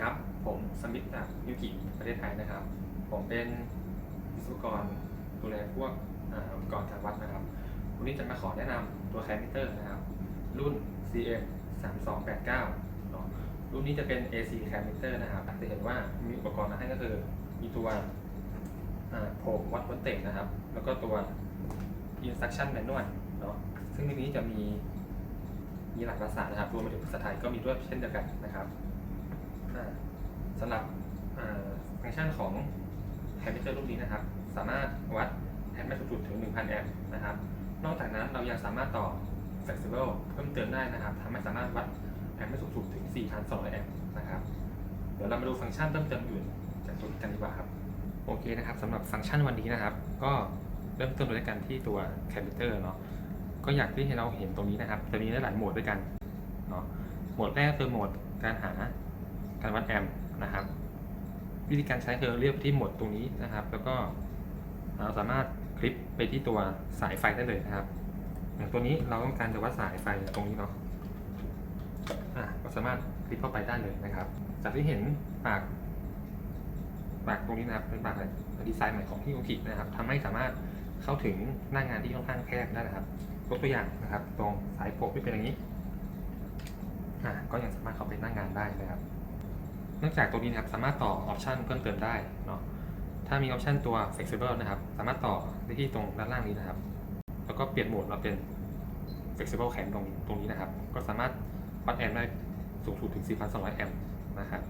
ครับ ผมสมิธจากยูกิประเทศไทยนะครับ ผมเป็นวิศวกรดูแลพวกอุปกรณ์การวัดนะครับ วันนี้จะมาขอแนะนำตัวแคมิเตอร์นะครับ รุ่น CM 3289เนาะรุ่นนี้จะเป็น AC แคมมิเตอร์นะครับจะเห็นว่ามีอุปกรณ์มาให้ก็คือ มีตัวโพกวัดวัตเตจนะครับ แล้วก็ตัว instruction manual เนาะซึ่งในนี้จะมีมีหลายภาษานะครับรวมไปถึงภาษาไทยก็มีด้วยเช่นเดียวกันนะครับ สำหรับฟังก์ชันของแ a ม m เ t อร์รุ่นนี้นะครับ สามารถวัดแอมป์ได้สูงสุดถึง 1,000 แอมป์นะครับ นอกจากนั้นเรายังสามารถต่อ flexible เพิ่มเติมได้นะครับทำให้สามารถวัดแอมป์ได้สูงสุดถึง 4,200 แอมป์นะครับ เดี๋ยวเรามาดูฟังก์ชันเพิ่มเติมอื่นจากตัวกันดีกว่าครับ โอเคนะครับสำหรับฟังก์ชันวันนี้นะครับ ก็เริ่มต้นด้วยกันที่ตัวแคม m เตอร์เนาะ ก็อยากที่ให้เราเห็นตรงนี้นะครับ จะมีหลายโหมดด้วยกันเนาะ โหมดแรกคือโหมดการหา การวัดแอมป์นะครับ วิธีการใช้คือเลือกไปที่โหมดตรงนี้นะครับ แล้วก็เราสามารถคลิปไปที่ตัวสายไฟได้เลยนะครับ อย่างตัวนี้เราต้องการจะวัดสายไฟตรงนี้เนาะอะก็สามารถคลิปเข้าไปได้เลยนะครับ จากที่เห็นปากปากตรงนี้นะครับเป็นปากดีไซน์ใหม่ของที่โอคินะครับทำให้สามารถเข้าถึงหน้างานที่ค่อนข้างแคบได้นะครับยกตัวอย่างนะครับ ตรงสายโพกที่เป็นอย่างนี้อ่าก็ยังสามารถเข้าไปหน้างานได้นะครับ นอกจากตัวนี้นะครับสามารถต่อออปชันเพิ่มเติมได้เนาะถ้ามีออปชันตัว flexible นะครับ สามารถต่อได้ที่ตรงด้านล่างนี้นะครับ แล้วก็เปลี่ยนโหมดมาเป็น flexible cam ตรงตรงนี้นะครับ ก็สามารถวัดแอมป์ได้สูงสุดถึง 4,200 แอมป์นะครับ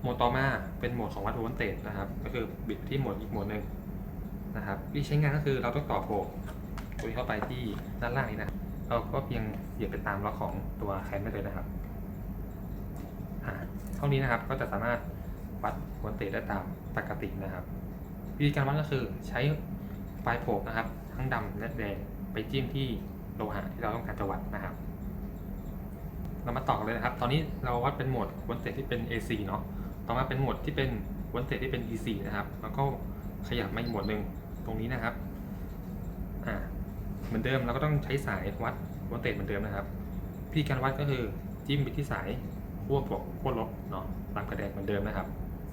โหมดต่อมาเป็นโหมดของวัดโวลเตจนะครับ ก็คือบิดที่โหมดอีกโหมดหนึ่งนะครับวิธีใช้งานก็คือเราต้องต่อโพกตัวนี้เข้าไปที่ด้านล่างนี้นะเราก็เพียงเหยียบไปตามล็อกของตัวแคนได้เลยนะครับ ท่านี้นะครับ ก็จะสามารถวัดโวลเตจได้ตามปกตินะครับวิธีการวัดก็คือใช้ปลายโพกนะครับ ทั้งดำและแดงไปจิ้มที่โลหะที่เราต้องการจะวัดนะครับ เรามาต่อกันเลยนะครับ ตอนนี้เราวัดเป็นโหมดวลเตจที่เป็น AC เนาะต่อมาเป็นโหมดที่เป็นวลเตจที่เป็น DC นะครับ แล้วก็ขยับมาอีกโหมดหนึ่งตรงนี้นะครับอ่าเหมือนเดิมเราก็ต้องใช้สายวัดวลเตจเหมือนเดิมนะครับวิธีการวัดก็คือจิ้มไปที่สาย ขั้วบวกขั้วลบเนาะตามกระแดงเหมือนเดิมนะครับ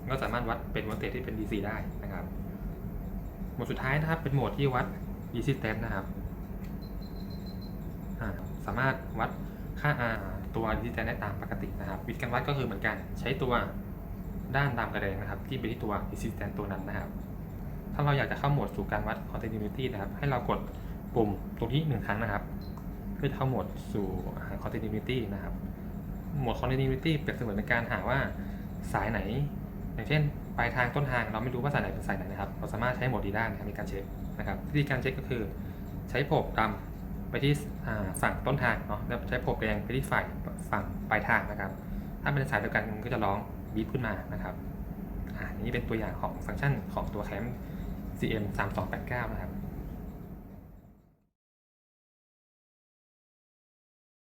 ก็สามารถวัดเป็นโวลเตจที่เป็น DC ได้นะครับโหมดสุดท้ายนะครับเป็นโหมดที่วัด DC stand นะครับ สามารถวัดค่าอ่าตัว DC stand ได้ตามปกตินะครับ วิธีการวัดก็คือเหมือนกัน ใช้ตัวด้านตามกระแดงนะครับ ที่ไปที่ตัว DC stand ตัวนั้นนะครับ ถ้าเราอยากจะเข้าโหมดสู่การวัด continuity นะครับ ให้เรากดปุ่มตรงที่หนึ่งครั้งนะครับ เพื่อจะเข้าโหมดสู่ continuity นะครับ หมด continuity เปรียบเสมือนเป็นการหาว่าสายไหน อย่างเช่นปลายทางต้นทางเราไม่รู้ว่าสายไหนเป็นสายไหนนะครับ เราสามารถใช้หมดดีด้านะครับในการเช็คนะครับวิธีการเช็คก็คือใช้โผกดำไปที่ฝั่งต้นทางเนาะแล้วใช้โผกแดงไปที่ฝ่ายฝั่งปลายทางนะครับ ถ้าเป็นสายเดียวกันมันก็จะร้องบีบขึ้นมานะครับอ่านี่เป็นตัวอย่างของฟังก์ชันของตัวแคม CM 3289นะครับ